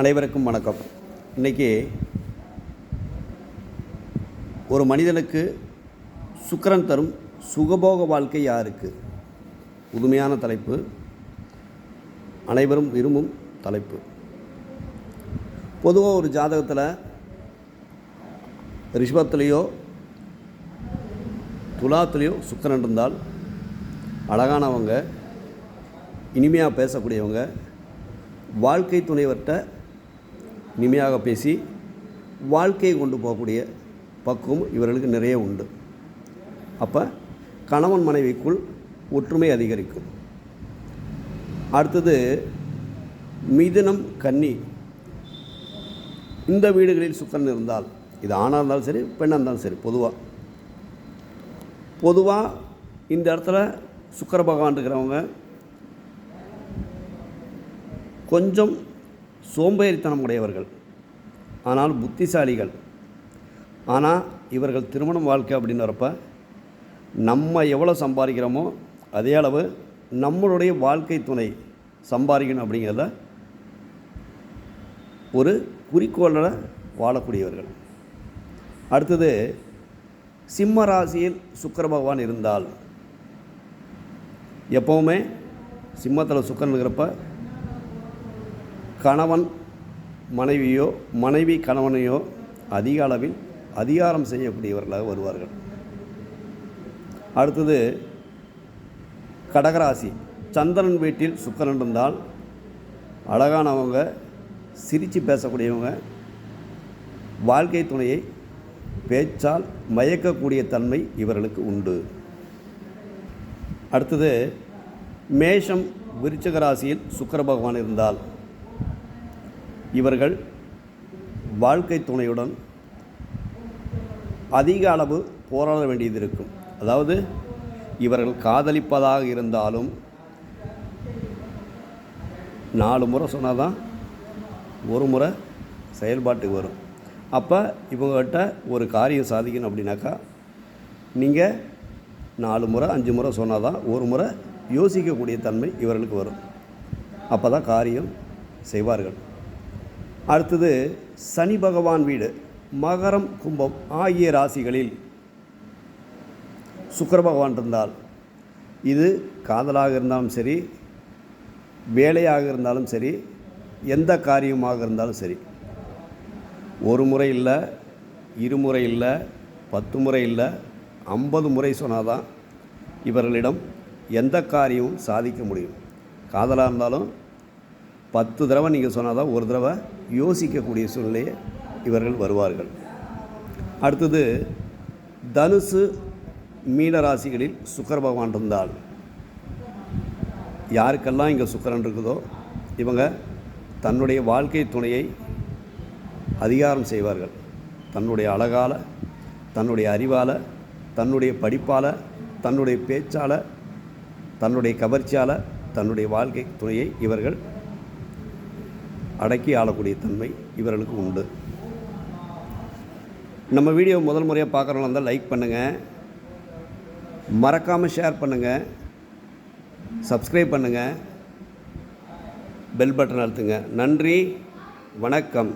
அனைவருக்கும் வணக்கம். இன்றைக்கி ஒரு மனிதனுக்கு சுக்கரன் தரும் சுகபோக வாழ்க்கை யாருக்கு? புதுமையான தலைப்பு. அனைவரும் விரும்பும் தலைப்பு. பொதுவாக ஒரு ஜாதகத்தில் ரிஷபத்துலேயோ துலாத்துலேயோ சுக்கரன் இருந்தால் அழகானவங்க இனிமையாக பேசக்கூடியவங்க வாழ்க்கை துணைவர்கிட்ட இனிமையாக பேசி வாழ்க்கையை கொண்டு போகக்கூடிய பக்குவம் இவர்களுக்கு நிறைய உண்டு. அப்போ கணவன் மனைவிக்குள் ஒற்றுமை அதிகரிக்கும். அடுத்தது மிதனம் கன்னி. இந்த வீடுகளில் சுக்கரன் இருந்தால் இது ஆணாக இருந்தாலும் சரி பெண்ணாக இருந்தாலும் சரி பொதுவாக பொதுவாக இந்த இடத்துல சுக்கர பகவான் இருக்கிறவங்க கொஞ்சம் சோம்பேறித்தனம் உடையவர்கள். ஆனால் புத்திசாலிகள். ஆனால் இவர்கள் திருமணம் வாழ்க்கை அப்படின்னு நம்ம எவ்வளோ சம்பாதிக்கிறோமோ அதே அளவு நம்மளுடைய வாழ்க்கை துணை சம்பாதிக்கணும் அப்படிங்கிறத ஒரு குறிக்கோளில் வாழக்கூடியவர்கள். அடுத்தது சிம்ம ராசியில் சுக்கர பகவான் இருந்தால். எப்போவுமே சிம்மத்தில் சுக்கரன் இருக்கிறப்ப கணவன் மனைவியோ மனைவி கணவனையோ அதிக அளவில் அதிகாரம் செய்யக்கூடியவர்களாக வருவார்கள். அடுத்தது கடகராசி. சந்திரன் வீட்டில் சுக்கரன் இருந்தால் அழகானவங்க சிரித்து பேசக்கூடியவங்க வாழ்க்கை துணையை பேச்சால் மயக்கக்கூடிய தன்மை இவர்களுக்கு உண்டு. அடுத்தது மேஷம் விருச்சக ராசியில் சுக்கர பகவான் இருந்தால் இவர்கள் வாழ்க்கை துணையுடன் அதிக அளவு போராட வேண்டியது இருக்கும் அதாவது இவர்கள் காதலிப்பதாக இருந்தாலும் நாலு முறை சொன்னால் தான் ஒரு முறை செயல்பாட்டுக்கு வரும். அப்போ இவங்ககிட்ட ஒரு காரியம் சாதிக்கணும் அப்படின்னாக்கா நீங்கள் நாலு முறை அஞ்சு முறை சொன்னால் தான் ஒரு முறை யோசிக்கக்கூடிய தன்மை இவர்களுக்கு வரும். அப்போ தான் காரியம் செய்வார்கள். அடுத்தது சனி பகவான் வீடு மகரம் கும்பம் ஆகிய ராசிகளில் சுக்கர பகவான் இருந்தால் இது காதலாக இருந்தாலும் சரி வேலையாக இருந்தாலும் சரி எந்த காரியமாக இருந்தாலும் சரி. ஒரு முறை இல்லை இருமுறை இல்லை பத்து முறை இல்லை ஐம்பது முறை சொன்னால் தான் இவர்களிடம் எந்த காரியமும் சாதிக்க முடியும். காதலாக இருந்தாலும் பத்து தடவை நீங்கள் சொன்னால் தான் ஒரு தடவை யோசிக்கக்கூடிய சூழ்நிலையை இவர்கள் வருவார்கள். அடுத்தது தனுசு மீன ராசிகளில் சுக்கர பகவான் இருந்தால். யாருக்கெல்லாம் இங்கே சுக்கரன் இருக்குதோ இவங்க தன்னுடைய வாழ்க்கை துணையை அதிகாரம் செய்வார்கள். தன்னுடைய அழகால் தன்னுடைய அறிவால் தன்னுடைய படிப்பால் தன்னுடைய பேச்சால் தன்னுடைய கவர்ச்சியால் தன்னுடைய வாழ்க்கை துணையை இவர்கள் அடக்கி ஆளக்கூடிய தன்மை இவர்களுக்கு உண்டு. நம்ம வீடியோ முதல் முறையாக பார்க்குறவங்க இருந்தால் லைக் பண்ணுங்கள் மறக்காமல் ஷேர் பண்ணுங்கள் சப்ஸ்கிரைப் பண்ணுங்கள் பெல் பட்டன் அழுத்துங்க. நன்றி. வணக்கம்.